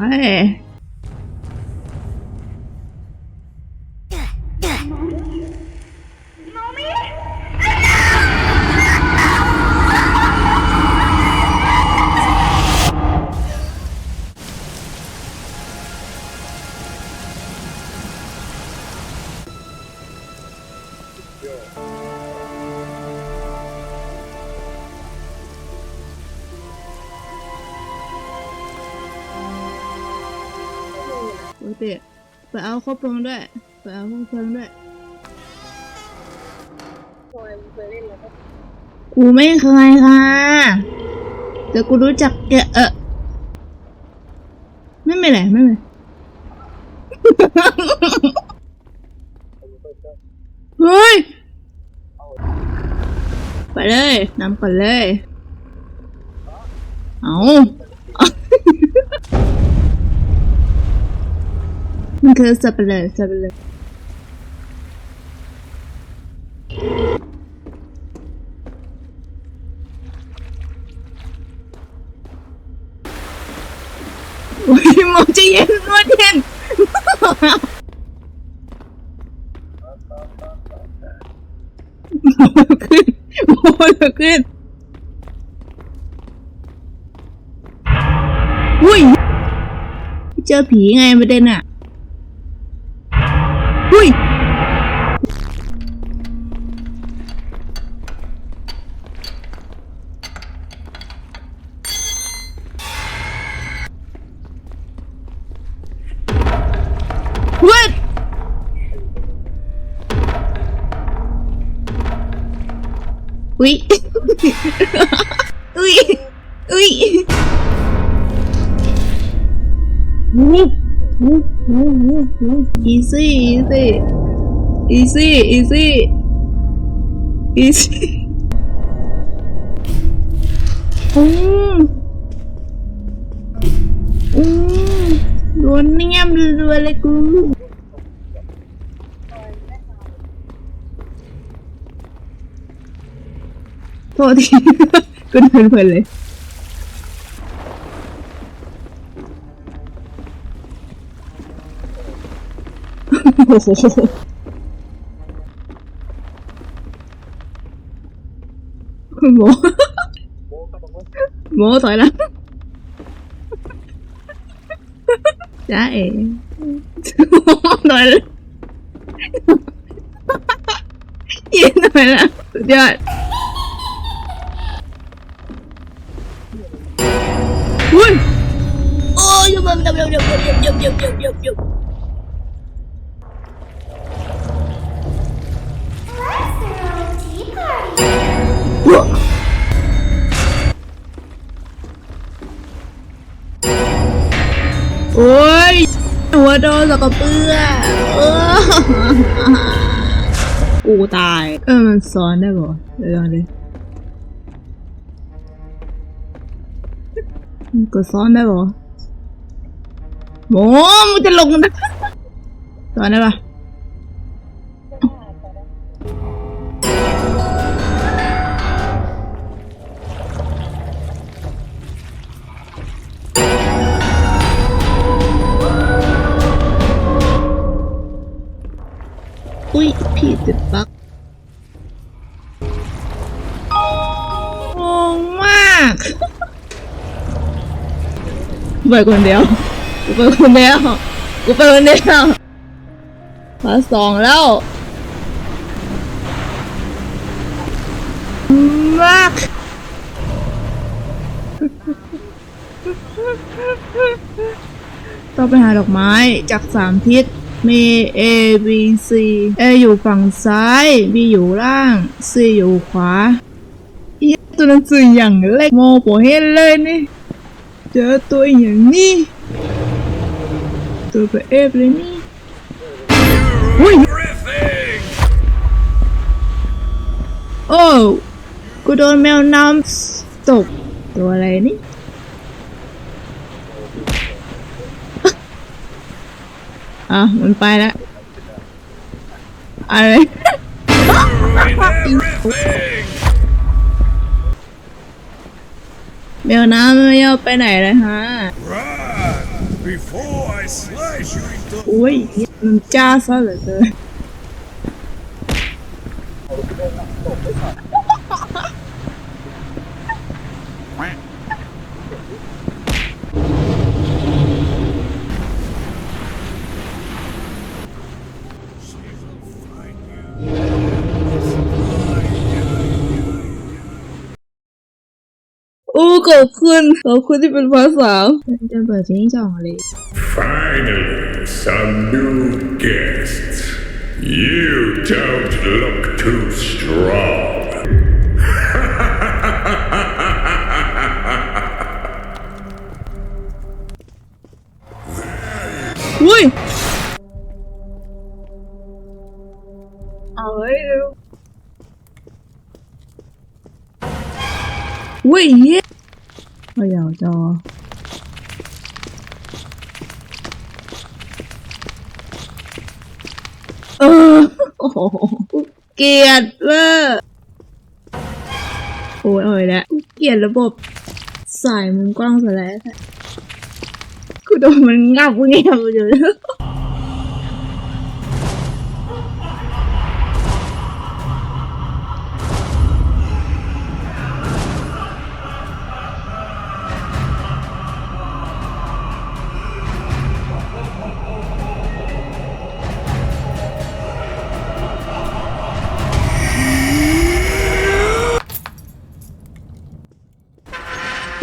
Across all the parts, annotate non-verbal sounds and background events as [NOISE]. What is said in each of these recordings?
Đấy. Yeah. ติไปเอาครบเพลิงด้วยไปเอาครบเพลิงด้วยพลอยมึงเคยเล่นแล้วก็กูไม่เคยค่ะแต่กูรู้จักแกเออไม่เป็นไรไม่เป็นไรเฮ้ย ไปเลยนำก่อนเลย เอา คือสับเปลือสับเปลือโอ้ยมอใจะเย็นหมอเย็นหมอขึ้นหมอขึ้นอุ้ย เจอผีไงประเด็นอะ เฮ้ยอุ้ยอุ้ยอุ้ยอีซี่อีซี่อีซี่อีซี่อีซี่ ดนเนียมรัวๆเลยกูโทษทีกูเดินเพลินเลยโอ้โหคุณหมโมถอยหลัง Ya, eh. no, el... Yéndomela. Ya. Uy. Oh, yo, yo, yo, yo, yo, yo, yo, yo, yo, yo. โอ้ยหัวโดนสกปรกเออกูตาย เออมันซ้อนได้บ่เดี๋ยวลองดิกดซ้อนได้บ่โมมึงจะลงนะซ้อนได้ปะ พี่ติดบั๊กงงมากกูไปคนเดียวกูไปคนเดียวกูไปคนเดียวพาสองแล้วมากต้องไปหาดอกไม้จากสามทิศ มี A B C A อยู่ฝั่งซ้าย B อยู่ล่าง C อยู่ขวาเหี้ยตัวหนังสืออย่างเล็กมองบ่เห็นเลยนี่ เจอตัวอย่างนี้ ตัวแบบเอฟเลยนี่อุ้ยโอ้กูโดนแมวน้ำตกตัวอะไรนี่ อะมันไปแล้วอะไรแมวน้ำไม่ยอมไปไหนเลยฮะ อุ้ยมันจ้าซะเหลือเกิน โอ้ขอบคุณขอบคุณที่เป็นภาษาจะเปิดจริงจังเลย Finally, some new guests. You don't look too strong. [LAUGHS] อุ้ย เอาเฮ้ยเร็วอุ้ยเย้ เอาอย่าจอ เออ โอ้โหกูเกลียดเว้ยโอ้ยเอาอีกแล้วกูเกลียดระบบ สายมุมกล้องซะแล้วค่ะกูโดนมันงับกูเงียบอยู่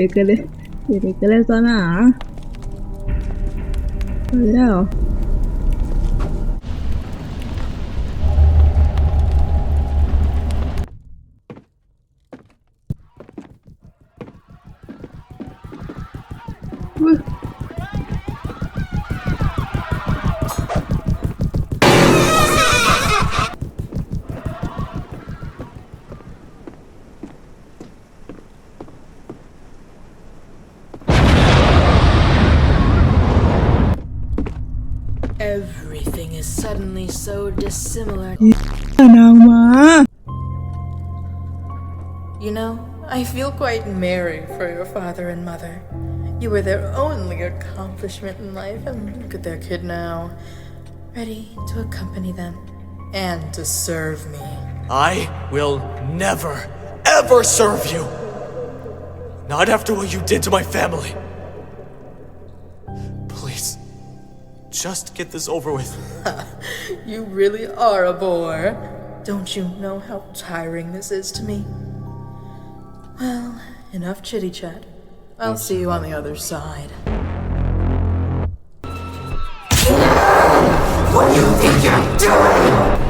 Ég kena ekki kena sana ah. það Everything is suddenly so dissimilar. You know, I feel quite merry for your father and mother. You were their only accomplishment in life, and look at their kid now. Ready to accompany them and to serve me. I will never, ever serve you! Not after what you did to my family. Just get this over with. [LAUGHS] you really are a bore. Don't you know how tiring this is to me? Well, enough chitty chat. I'll That's see you on the other side. What do you think you're doing?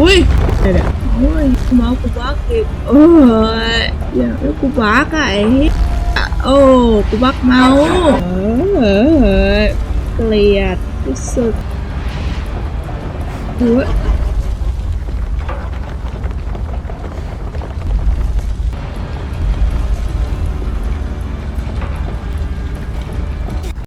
Ui! Ui, mal pro barco. Oh, yeah, eu pro barco aí. โอ้กูบักเหี้ยเมาเออเกลียดที่สุดโอ้ย